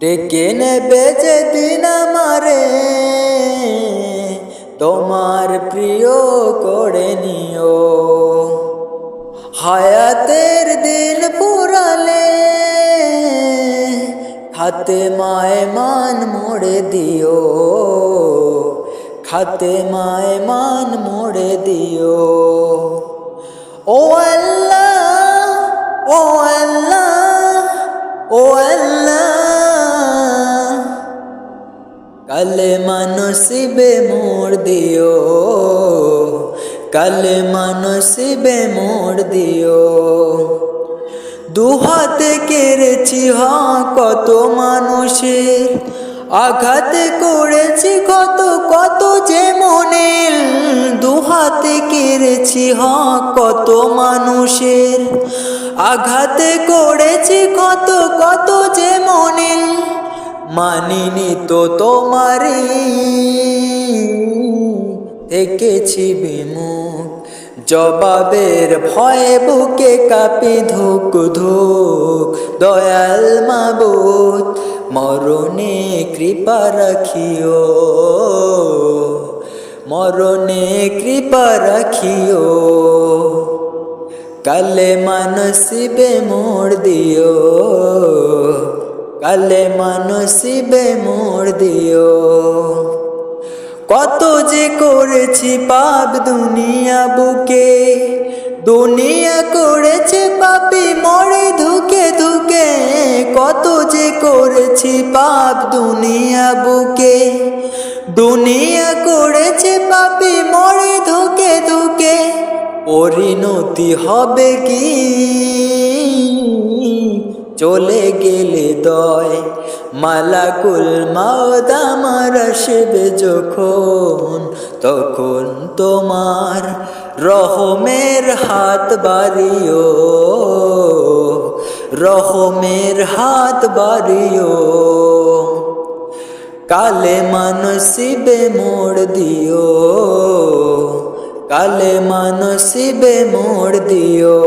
ডেকে নেবে যেদিন আমারে। তোমার প্রিয় করে নিও। হায়াতের দিন পুরালে খাতে মায় মান মোড়ে দিও। খাতে মায় মান মোড়ে দিও। ও আল্লাহ, ও কালে মানসিবে মোড় দিও, কালে মানসিবে মোড় দিও। দুহাতে কেড়েছি, হা, কত মানুষের আঘাতে করেছি, কত কত যে মনের দুহাতে কেড়েছি, হা, কত মানুষের আঘাতে করেছি, কত কত যে মনের মানিনি তো তোমারই। থেকেছি বিমুখ জবাবের ভয়ে বুকে কাপি ধুক ধুক। দয়াল মাবুত মরণে কৃপা রাখিও। মরণে কৃপা রাখিও। কালে মানসিবে মোড় দিও। কালে মানসিবে মোর দিও। কত যে করেছি পাপ দুনিয়া বুকে, দুনিয়া করেছে পাপি মরে ধুকে ধুকে, কত যে করেছি পাপ দুনিয়া বুকে, দুনিয়া করেছে পাপি মরে ধুকে ধুকে, পরিণতি হবে কি? চলে গেলে দয়। মালাকুল মাওদ আমার আসবে যখন, তখন তোমার রহমের হাত বাড়িও, রহমের হাত বাড়িও। কালে মানসিবে মোড় দিও, কালে মানসিবে মোড় দিও।